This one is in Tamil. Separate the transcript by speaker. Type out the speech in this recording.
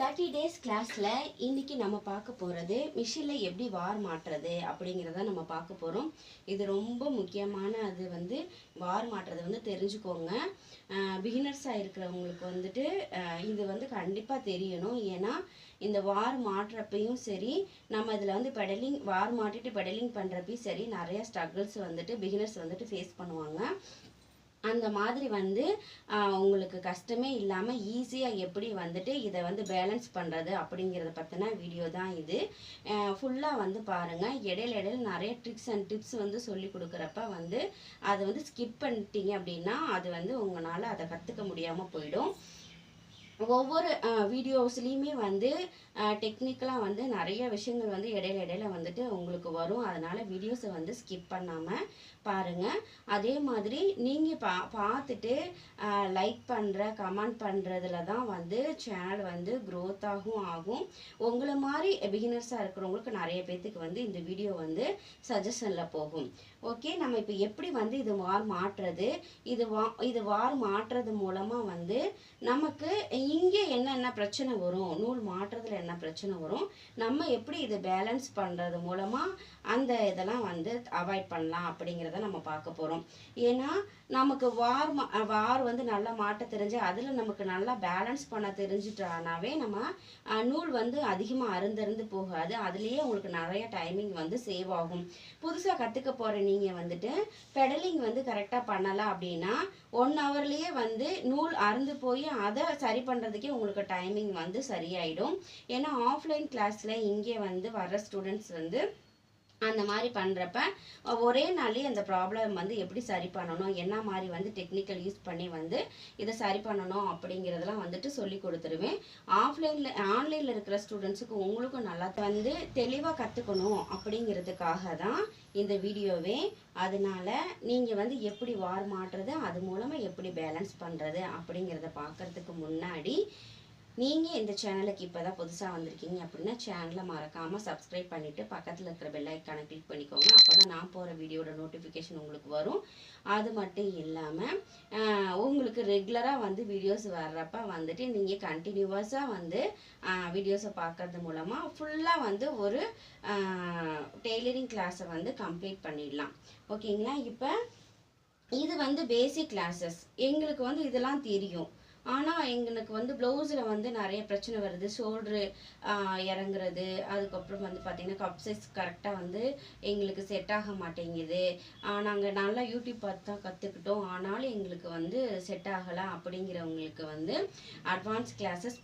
Speaker 1: தேர்ட்டி டேஸ் கிளாஸில் இன்றைக்கி நம்ம பார்க்க போகிறது மிஷினில் எப்படி வார் மாட்டுறது அப்படிங்கிறத நம்ம பார்க்க போகிறோம் இது ரொம்ப முக்கியமான அது வந்து வார் மாட்டுறது வந்து தெரிஞ்சுக்கோங்க. பிகினர்ஸாக இருக்கிறவங்களுக்கு வந்துட்டு இது வந்து கண்டிப்பாக தெரியணும். ஏன்னா இந்த வார் மாட்டுறப்பையும் சரி நம்ம இதில் வந்து பெடலிங் வார் மாட்டிட்டு பெடலிங் பண்ணுறப்பையும் சரி நிறையா ஸ்ட்ரகிள்ஸ் வந்துட்டு பிகினர்ஸ் வந்துட்டு ஃபேஸ் பண்ணுவாங்க. அந்த மாதிரி வந்து உங்களுக்கு கஷ்டமே இல்லாமல் ஈஸியாக எப்படி வந்துட்டு இதை வந்து பேலன்ஸ் பண்ணுறது அப்படிங்கிறத பற்றின வீடியோ தான் இது. ஃபுல்லாக வந்து பாருங்கள் இடையில இடையில நிறைய ட்ரிக்ஸ் அண்ட் டிப்ஸ் வந்து சொல்லி கொடுக்குறப்ப வந்து அதை வந்து ஸ்கிப் பண்ணிட்டீங்க அப்படின்னா அது வந்து உங்களால் அதை கற்றுக்க முடியாமல் போயிடும். ஒவ்வொரு வீடியோஸ்லேயுமே வந்து டெக்னிக்கலாக வந்து நிறைய விஷயங்கள் வந்து இடையில இடையில வந்துட்டு உங்களுக்கு வரும். அதனால் வீடியோஸை வந்து ஸ்கிப் பண்ணாமல் பாருங்கள் அதே மாதிரி நீங்கள் பா பார்த்துட்டு லைக் பண்ணுற கமெண்ட் பண்ணுறதுல தான் வந்து சேனல் வந்து க்ரோத்தாகவும் ஆகும் ஆகும். உங்களை மாதிரி பிகினர்ஸாக இருக்கிறவங்களுக்கு நிறைய பேர்த்துக்கு வந்து இந்த வீடியோ வந்து சஜஷனில் போகும். ஓகே நம்ம இப்போ எப்படி வந்து இது வார் மாற்றுறது? இது வா இது வார் மாற்றுறது மூலமாக வந்து நமக்கு இங்கே என்னென்ன பிரச்சனை வரும்? நூல் மாற்றுறதுல என்ன பிரச்சனை வரும்? நம்ம எப்படி இது பேலன்ஸ் பண்ணுறது மூலமாக அந்த இதெல்லாம் வந்து அவாய்ட் பண்ணலாம் அப்படிங்கிறத நம்ம பார்க்க போகிறோம் ஏன்னா நமக்கு வார் மா வார் வந்து நல்லா மாட்ட தெரிஞ்சு அதில் நமக்கு நல்லா பேலன்ஸ் பண்ண தெரிஞ்சுட்டானாவே நம்ம நூல் வந்து அதிகமாக அருந்தருந்து போகாது. அதுலேயே உங்களுக்கு நிறைய டைமிங் வந்து சேவ் ஆகும். புதுசாக கற்றுக்க போகிற நீங்கள் வந்துட்டு பெடலிங் வந்து கரெக்டாக பண்ணலாம் அப்படின்னா ஒன் ஹவர்லேயே வந்து நூல் அறுந்து போய் அதை சரி பண்ண பண்ணுறதுக்கே உங்களுக்கு டைமிங் வந்து சரியாயிடும். ஏன்னா ஆஃப்லைன் கிளாஸில் இங்கே வந்து வர்ற ஸ்டூடெண்ட்ஸ் வந்து அந்த மாதிரி பண்ணுறப்ப ஒரே நாள்லேயே அந்த ப்ராப்ளம் வந்து எப்படி சரி பண்ணணும்? என்ன மாதிரி வந்து டெக்னிக்கல் யூஸ் பண்ணி வந்து இதை சரி பண்ணணும் அப்படிங்கிறதெல்லாம் வந்துட்டு சொல்லி கொடுத்துருவேன். ஆஃப்லைனில் ஆன்லைனில் இருக்கிற ஸ்டூடெண்ட்ஸுக்கு உங்களுக்கும் நல்லா வந்து தெளிவாக கற்றுக்கணும் அப்படிங்கிறதுக்காக தான் இந்த வீடியோவே. அதனால நீங்கள் வந்து எப்படி வார் மாட்டுறது அது மூலமாக எப்படி பேலன்ஸ் பண்ணுறது அப்படிங்கிறத பார்க்கறதுக்கு முன்னாடி நீங்கள் இந்த சேனலுக்கு இப்போ தான் புதுசாக வந்திருக்கீங்க அப்படின்னா சேனலை மறக்காமல் சப்ஸ்கிரைப் பண்ணிவிட்டு பக்கத்தில் இருக்கிற பெல்லைக்கான கிளிக் பண்ணிக்கோங்க. அப்போ தான் நான் போகிற வீடியோட நோட்டிஃபிகேஷன் உங்களுக்கு வரும். அது மட்டும் இல்லாமல் உங்களுக்கு ரெகுலராக வந்து வீடியோஸ் வர்றப்ப வந்துட்டு நீங்கள் கண்டினியூவஸாக வந்து வீடியோஸை பார்க்கறது மூலமாக ஃபுல்லாக வந்து ஒரு டெய்லரிங் கிளாஸை வந்து கம்ப்ளீட் பண்ணிடலாம். ஓகேங்களா இப்போ இது வந்து பேசிக் கிளாஸஸ் எங்களுக்கு வந்து இதெல்லாம் தெரியும். ஆனால் எங்களுக்கு வந்து ப்ளவுஸில் வந்து நிறைய பிரச்சனை வருது. ஷோல்ட்ரு இறங்குறது. அதுக்கப்புறம் வந்து பார்த்திங்கன்னா கப் சைஸ் கரெக்டாக வந்து எங்களுக்கு செட் ஆக மாட்டேங்குது. நாங்கள் நல்லா யூடியூப் பார்த்து தான் கற்றுக்கிட்டோம் ஆனாலும் எங்களுக்கு வந்து செட் ஆகலை அப்படிங்கிறவங்களுக்கு வந்து அட்வான்ஸ் கிளாஸஸ்